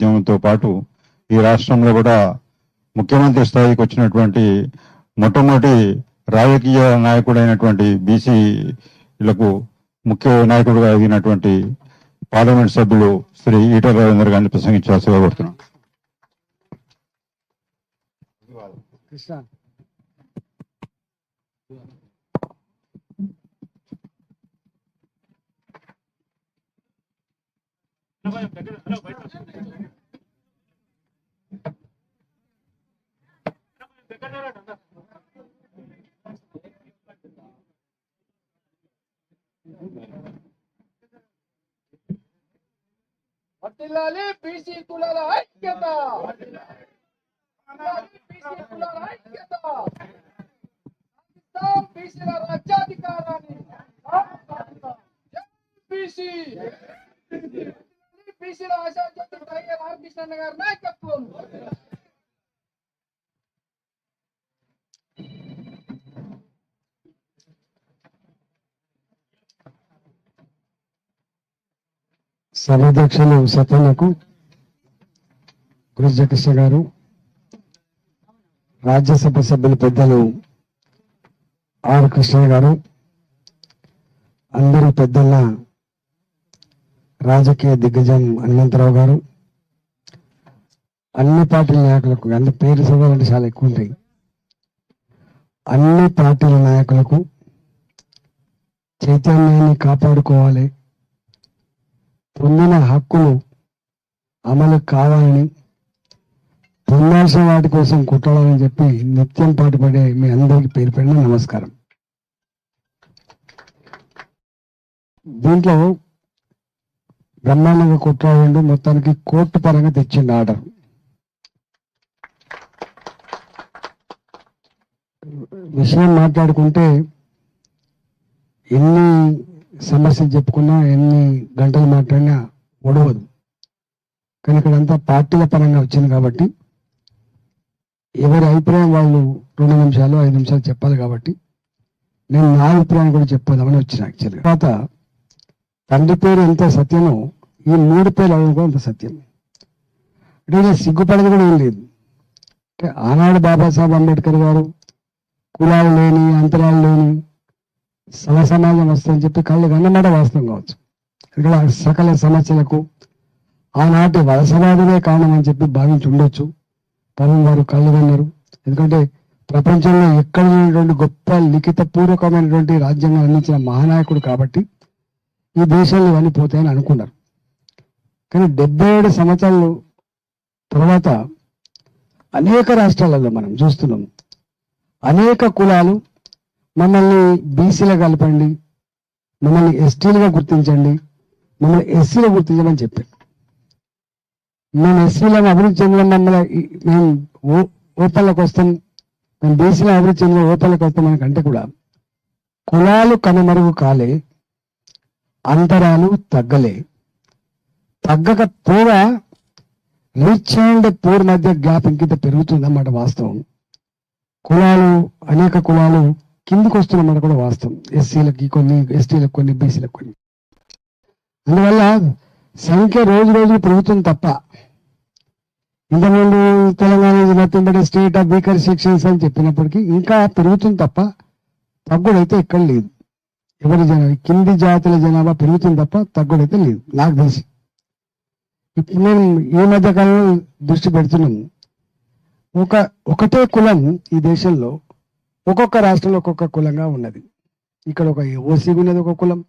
ఉద్యమంతో పాటు ఈ రాష్ట్రంలో కూడా ముఖ్యమంత్రి స్థాయికి వచ్చినటువంటి మొట్టమొదటి రాజకీయ నాయకుడైనటువంటి బీసీలకు ముఖ్య నాయకుడుగా ఎదిగినటువంటి పార్లమెంట్ సభ్యులు శ్రీ ఈటల రవీంద్ర గారిని ప్రసంగించాల్సి కోరుతున్నాను వర్ధిల్లాలి బీసీ కులాల ఐక్యత. వర్ధిల్లాలి బీసీ కులాల ఐక్యత. బీసీల రాజ్యాధికారాన్ని బీసీ. బీసీల ఆశాజ్యోతి టైగర్ ఆర్ గారి నాయకత్వం. సభాధ్యక్షులు సతనకు కృష్ణ గారు. రాజ్యసభ సభ్యులు పెద్దలు ఆర్ కృష్ణ గారు. అందరి పెద్దల రాజకీయ దిగ్గజం హనుమంతరావు గారు. అన్ని పార్టీల నాయకులకు అన్ని పేరు చదవాలంటే చాలా ఎక్కువ ఉంటాయి. అన్ని పార్టీల నాయకులకు చైతన్యాన్ని కాపాడుకోవాలి. పొందిన హక్కులు అమలు కావాలని పొందాల్సిన వాటి కోసం కుట్టాలని చెప్పి నిత్యం పాటుపడే మీ అందరికీ పేరు పెట్టిన నమస్కారం. దీంట్లో బ్రహ్మాండంగా కుట్రాడండు మొత్తానికి కోర్టు పరంగా తెచ్చిండు ఆర్డర్. విషయం మాట్లాడుకుంటే ఎన్ని సమస్యలు చెప్పుకున్నా ఎన్ని గంటలు మాట్లాడినా ఒడవదు. కానీ ఇక్కడంతా పార్టీల పరంగా వచ్చింది కాబట్టి ఎవరి అభిప్రాయం వాళ్ళు రెండు నిమిషాలు ఐదు నిమిషాలు చెప్పాలి కాబట్టి నేను నా అభిప్రాయం కూడా చెప్పదామని వచ్చిన యాక్చువల్గా. తర్వాత తండ్రి పేరు ఎంత సత్యమో ఈ మూడు పేర్లు అవ్వడం కూడా అంత సత్యం. అంటే నేను సిగ్గుపడేది కూడా ఏం లేదు. అంటే ఆనాడు బాబాసాహెబ్ అంబేద్కర్ గారు కులాలు లేని అంతరాలు సమ సమాజం వస్తుందని చెప్పి కళ్ళు కన్నమాట వాస్తవం కావచ్చు. ఇక్కడ సకల సమస్యలకు ఆనాటి వలసవాదమే కారణం అని చెప్పి భావించి ఉండొచ్చు. పవన్ గారు కళ్ళు కన్నారు ఎందుకంటే ప్రపంచంలో ఎక్కడ ఉన్నటువంటి గొప్ప లిఖిత పూర్వకమైనటువంటి రాజ్యాంగం అందించిన మహానాయకుడు కాబట్టి ఈ దేశంలో ఇవన్నీ పోతాయని అనుకున్నారు. కానీ డెబ్బై ఏడు సంవత్సరాలు తర్వాత అనేక రాష్ట్రాలలో మనం చూస్తున్నాం. అనేక కులాలు మమ్మల్ని బీసీలో కలపండి మమ్మల్ని ఎస్టీలుగా గుర్తించండి మమ్మల్ని ఎస్సీలో గుర్తించమని చెప్పారు. మేము ఎస్సీలను అభివృద్ధి చెందిన మమ్మల్ని మేము ఓ వస్తాం మేము బీసీలో అభివృద్ధి చెందిన ఓపెన్లకు వస్తాం కంటే కూడా కులాలు కనుమరుగు కాలే అంతరాలు తగ్గలే. తగ్గక పోగా రిచ్ అండ్ పూర్ మధ్య గ్యాప్ ఇంకింత పెరుగుతుందన్నమాట వాస్తవం. కులాలు అనేక కులాలు కిందికి వస్తున్నమాట కూడా వాస్తవం. ఎస్సీలకి కొన్ని ఎస్టీలకు కొన్ని బీసీలకు కొన్ని. అందువల్ల సంఖ్య రోజు రోజు పెరుగుతుంది తప్ప ఇంతకుముందు Telangana nothing but state of weaker sections అని చెప్పినప్పటికీ ఇంకా పెరుగుతుంది తప్ప తగ్గుడైతే ఎక్కడ లేదు. ఎవరి జన కింది జాతుల జనాభా పెరుగుతుంది తప్ప తగ్గుడైతే లేదు. నాకు తెలిసి. ఇప్పుడు నేను ఈ మధ్య కాలంలో దృష్టి పెడుతున్నాము. ఒక ఒకటే కులం ఈ దేశంలో ఒక్కొక్క రాష్ట్రంలో ఒక్కొక్క కులంగా ఉన్నది. ఇక్కడ ఒక ఓసీ ఉన్నది ఒక కులం.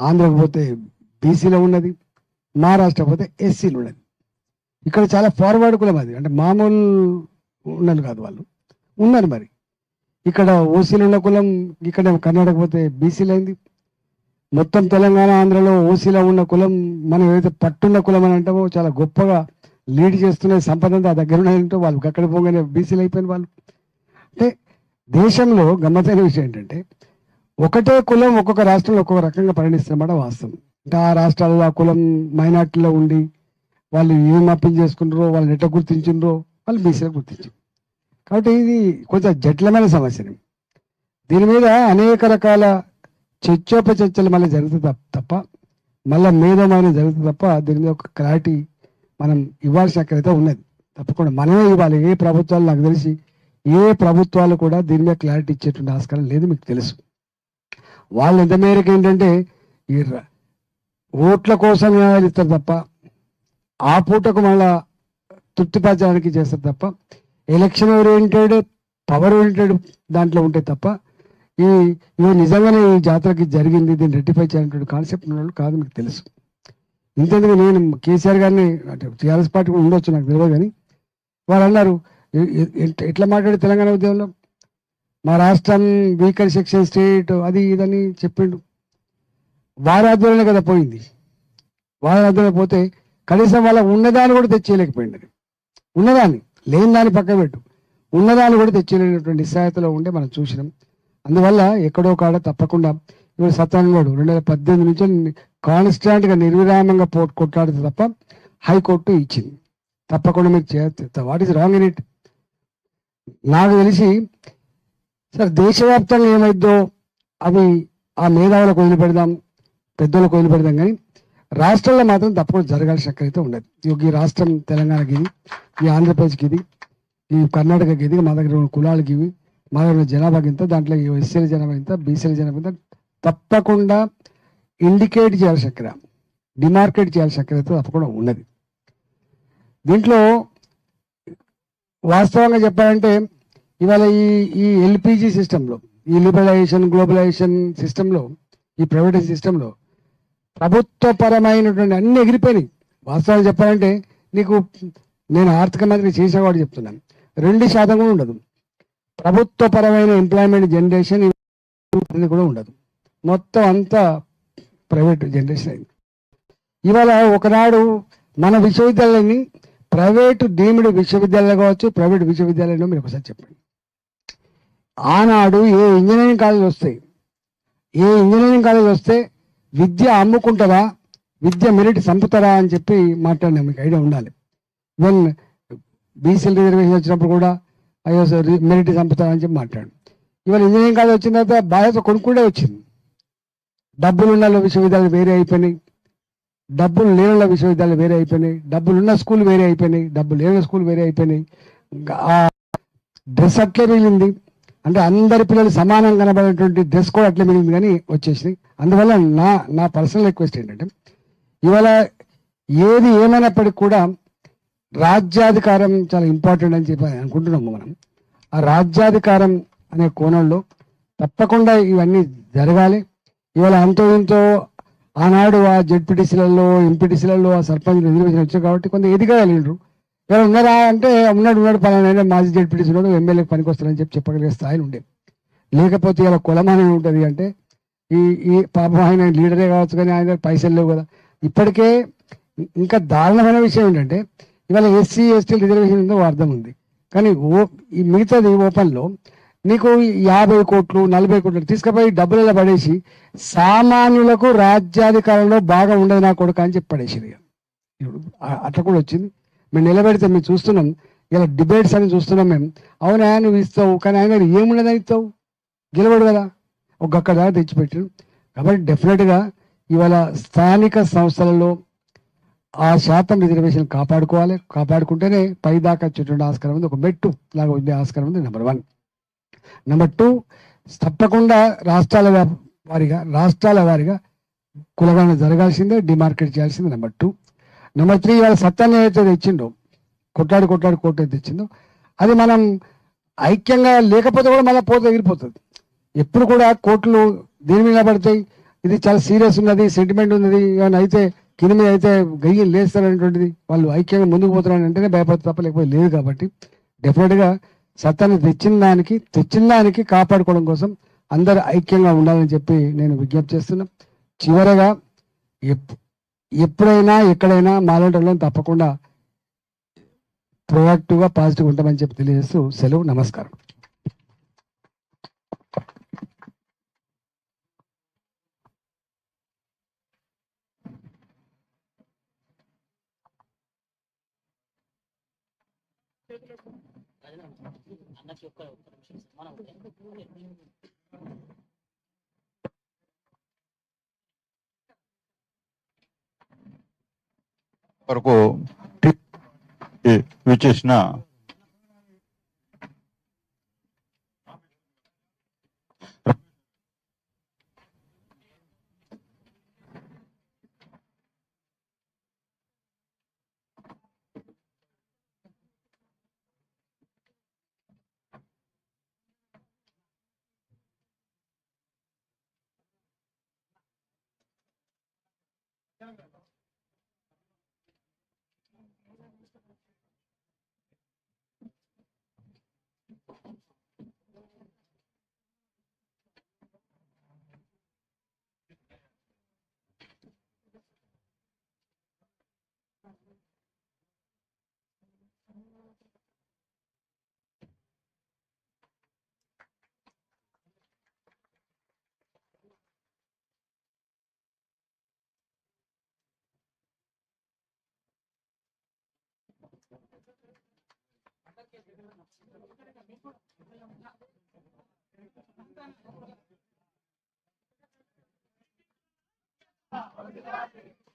ఆంధ్రకు పోతే బీసీలో ఉన్నది. మహారాష్ట్ర పోతే ఎస్సీలు ఉన్నది. ఇక్కడ చాలా ఫార్వర్డ్ కులం అది. అంటే మామూలు ఉన్నది కాదు వాళ్ళు. ఉన్నారు మరి. ఇక్కడ ఓసీలు ఉన్న కులం ఇక్కడ కర్ణాటక పోతే బీసీలు అయింది మొత్తం తెలంగాణ ఆంధ్రలో ఓసీలో ఉన్న కులం మనం ఏదైతే పట్టున్న కులం అని అంటామో చాలా గొప్పగా లీడ్ చేస్తున్న సంపద ఆ దగ్గర ఉన్నాయంటే వాళ్ళు అక్కడ పోగానే బీసీలు అయిపోయిన వాళ్ళు. అంటే దేశంలో గమ్మతైన విషయం ఏంటంటే ఒకటే కులం ఒక్కొక్క రాష్ట్రంలో ఒక్కొక్క రకంగా పరిణిస్తున్నమాట వాస్తవం. అంటే ఆ రాష్ట్రాల్లో ఆ కులం మైనార్టీలో ఉండి వాళ్ళు ఏం అప్పీల్ చేసుకుంటారో వాళ్ళు ఎట్ట గుర్తించిండ్రో వాళ్ళు బీసీలో గుర్తించారు కాబట్టి ఇది కొంచెం జటిలమైన సమస్య దీని మీద అనేక రకాల చర్చోపచర్చలు మళ్ళీ జరుగుతుంది తప్ప- తప్ప మళ్ళీ మేధమైన జరుగుతుంది తప్ప దీని మీద ఒక క్లారిటీ మనం ఇవ్వాల్సిన అక్కడైతే ఉన్నది. తప్పకుండా మనమే ఇవ్వాలి. ఏ ప్రభుత్వాలు నాకు తెలిసి ఏ ప్రభుత్వాలు కూడా దీని మీద క్లారిటీ ఇచ్చేటువంటి ఆస్కారం లేదు మీకు తెలుసు. వాళ్ళు ఎంత మేరకు ఏంటంటే ఈ ర- ఓట్ల కోసం ఇస్తారు తప్ప ఆ పూటకు మళ్ళా తృప్తిపరచడానికి చేస్తారు తప్ప ఎలక్షన్ ఓరియంటెడ్ పవర్ ఓరియంటెడ్ దాంట్లో ఉంటే తప్ప ఈ ఇవి నిజంగానే ఈ జాతరకి జరిగింది దీన్ని రెట్టిఫై చేయాలనేటువంటి కాన్సెప్ట్ ఉన్న కాదు మీకు తెలుసు. ఇంతెందుకు నేను కేసీఆర్ గారిని అంటే టీఆర్ఎస్ పార్టీ కూడా ఉండొచ్చు నాకు తెలియదు కానీ వాళ్ళు అన్నారు ఎట్లా మాట్లాడి తెలంగాణ ఉద్యమంలో? మా రాష్ట్రం వీకర్ సెక్షన్ స్టేట్ అది ఇదని చెప్పిండు. వారి ఆధ్వర్యంలో కదా పోయింది. వారి ఆధ్వర్యంలో పోతే కనీసం వాళ్ళ ఉన్నదాన్ని కూడా తెచ్చేయలేకపోయింది అది. ఉన్నదాన్ని లేని దాన్ని పక్క పెట్టు. ఉన్నదాన్ని కూడా తెచ్చేయలేనటువంటి నిస్సాయతలో ఉండే మనం చూసినాం. అందువల్ల ఎక్కడో కాడ తప్పకుండా ఇప్పుడు సత్యానందోడు రెండు వేల పద్దెనిమిది నుంచి కాన్స్టాంట్గా నిర్విరామంగా పోట్ కొట్లాడితే తప్ప హైకోర్టు ఇచ్చింది. తప్పకుండా మీరు చేస్తే what is wrong in it? నాకు తెలిసి సార్ దేశవ్యాప్తంగా ఏమైద్దో అవి ఆ మేధావులకు వదిలిపెడదాం పెద్దలకు వదిలిపెడదాం కానీ రాష్ట్రంలో మాత్రం తప్పకుండా జరగాల్సిన అక్కడైతే ఉండదు. ఈ రాష్ట్రం తెలంగాణకి ఇది ఈ ఆంధ్రప్రదేశ్కి ఇది ఈ కర్ణాటకకి ఇది మా దగ్గర ఉన్న కులాలకి ఇవి మా దగ్గర జనాభాకి ఇంత దాంట్లో ఎస్సీల జనాభా ఇంత బీసీల జనాభా ఇంత తప్పకుండా ఇండికేట్ చేయాల్సిన చక్కెర డిమార్కేట్ చేయాల్సిన చక్కర అయితే తప్పకుండా ఉన్నది. దీంట్లో వాస్తవంగా చెప్పాలంటే ఇవాళ ఈ ఈ ఎల్పిజి సిస్టంలో ఈ లిబరలైజేషన్ గ్లోబలైజేషన్ సిస్టంలో ఈ ప్రైవేటైజ్ సిస్టంలో ప్రభుత్వపరమైనటువంటి అన్ని ఎగిరిపోయినాయి. వాస్తవాలు చెప్పాలంటే నీకు నేను ఆర్థిక మంత్రి చేసేవాడు చెప్తున్నాను. రెండు శాతం కూడా ఉండదు. ప్రభుత్వపరమైన ఎంప్లాయ్మెంట్ జనరేషన్ కూడా ఉండదు. మొత్తం అంతా ప్రైవేట్ జనరేషన్ అయింది. ఇవాళ ఒకనాడు మన విశ్వవిద్యాలయాన్ని ప్రైవేటు డీమ్డ్ విశ్వవిద్యాలయాలు కావచ్చు ప్రైవేట్ విశ్వవిద్యాలయంలో మీరు ఒకసారి చెప్పండి. ఆనాడు ఏ ఇంజనీరింగ్ కాలేజ్ వస్తాయి? ఏ ఇంజనీరింగ్ కాలేజ్ వస్తే విద్య అమ్ముకుంటారా? విద్య మెరిట్ చంపుతారా అని చెప్పి మాట్లాడినా మీకు ఐడియా ఉండాలి. ఈవెన్ బీసీల రిజర్వేషన్ వచ్చినప్పుడు కూడా అయ్యో సార్ మెరిట్ చంపుతారా అని చెప్పి మాట్లాడు ఇవాళ ఇంజనీరింగ్ కాలేజ్ వచ్చిన తర్వాత బాధ్యత కొనుక్కుంటే వచ్చింది. డబ్బులు ఉన్న విశ్వవిద్యాలయాలు వేరే అయిపోయినాయి. డబ్బులు లేని విశ్వవిద్యాలయాలు వేరే అయిపోయినాయి. డబ్బులున్న స్కూల్ వేరే అయిపోయినాయి. డబ్బులు లేని స్కూల్ వేరే అయిపోయినాయి. ఆ డ్రెస్ అట్లే మిగిలింది. అంటే అందరి పిల్లలు సమానం కనబడేటువంటి డ్రెస్ కూడా అట్లే మిగిలింది కానీ వచ్చేసింది అందువల్ల నా నా పర్సనల్ రిక్వెస్ట్ ఏంటంటే ఇవాళ ఏది ఏమైనప్పటికీ కూడా రాజ్యాధికారం చాలా ఇంపార్టెంట్ అని చెప్పి అనుకుంటున్నాము మనం. ఆ రాజ్యాధికారం అనే కోణంలో తప్పకుండా ఇవన్నీ జరగాలి. ఇవాళ అంతో ఇంతో ఆనాడు ఆ జెడ్పీటీసీలలో ఎంపీటీసీలలో ఆ సర్పంచ్ రిజర్వేషన్ వచ్చాయి కాబట్టి కొంత ఎదిగలిండ్రు ఎవరు ఉన్నారా అంటే ఉన్నాడు ఉన్నాడు పలానా మాజీ జడ్పీటీసీ ఉన్నాడు ఎమ్మెల్యే పనికి వస్తారని చెప్పి చెప్పగలిగే స్థాయిలో ఉండే. లేకపోతే ఇలా కులమానం ఉంటుంది అంటే ఈ ఈ పాపం ఆయన లీడరే కావచ్చు కానీ ఆయన పైసలు లేవు కదా. ఇప్పటికే ఇంకా దారుణమైన విషయం ఏంటంటే ఇవాళ ఎస్సీ ఎస్టీ రిజర్వేషన్ ఉందో అర్థం ఉంది. కానీ ఓ ఈ మిగతాది ఓపెన్లో నీకు యాభై కోట్లు నలభై కోట్లు తీసుకుపోయి డబ్బులలో పడేసి సామాన్యులకు రాజ్యాధికారంలో బాగా ఉండదు నా కొడుకు అని చెప్పి పడేసింది ఇప్పుడు అట్లా కూడా వచ్చింది. మేము నిలబెడితే మేము చూస్తున్నాం. ఇలా డిబేట్స్ అని చూస్తున్నాం మేము. అవునా నువ్వు ఇస్తావు కానీ ఆయన ఏముండదని ఇస్తావు? గెలవడు కదా. ఒక అక్కడ దాకా తెచ్చిపెట్టారు. కాబట్టి డెఫినెట్గా ఇవాళ స్థానిక సంస్థలలో ఆ శాతం రిజర్వేషన్ కాపాడుకోవాలి. కాపాడుకుంటేనే పై దాకా వచ్చేటువంటి ఆస్కారం ఉంది. ఒక మెట్టు లాగా ఉండే ఆస్కారం ఉంది నెంబర్ వన్ నెంబర్ టూ తప్పకుండా రాష్ట్రాల వారిగా రాష్ట్రాల వారిగా కులగణ జరగాల్సిందే డిమార్కెట్ చేయాల్సిందే నెంబర్ టూ నెంబర్ త్రీ వాళ్ళ సత్తాన్ని ఏదైతే తెచ్చిండో కొట్లాడి కొట్లాడి కోర్టు అయితే తెచ్చిందో అది మనం ఐక్యంగా లేకపోతే కూడా మళ్ళీ పోతే ఎగిరిపోతుంది. ఎప్పుడు కూడా కోర్టులు దీని మీద పడతాయి. ఇది చాలా సీరియస్ ఉన్నది సెంటిమెంట్ ఉన్నది. ఏమైనా అయితే కింద మీద అయితే గయ్యం లేస్తారనేటువంటిది వాళ్ళు ఐక్యంగా ముందుకు పోతారని అంటేనే భయపడతారు తప్ప లేకపోతే లేదు కాబట్టి డెఫినెట్గా సత్తాన్ని తెచ్చిన దానికి తెచ్చిన దానికి కాపాడుకోవడం కోసం అందరు ఐక్యంగా ఉండాలని చెప్పి నేను విజ్ఞప్తి చేస్తున్నా. చివరగా ఎప్పుడైనా ఎక్కడైనా మాలాంటి తప్పకుండా ప్రొయాక్టివ్గా పాజిటివ్ ఉంటామని చెప్పి తెలియజేస్తూ సెలవు నమస్కారం. అన్నకి ఒక్క ఒక్క నిమిషం మనం వరకు 그러면 ట్రిప్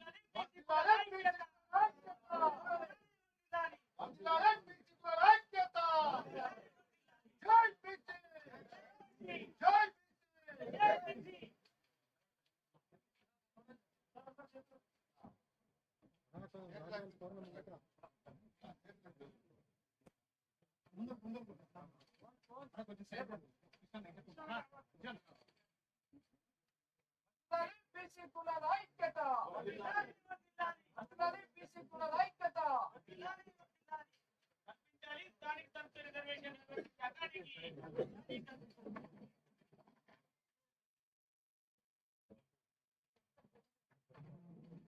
కొంచెం సేపు పిసికులద ఐక్యత అసలు పిసికులద ఐక్యత కల్పించాలి దానికి తరపు రిజర్వేషన్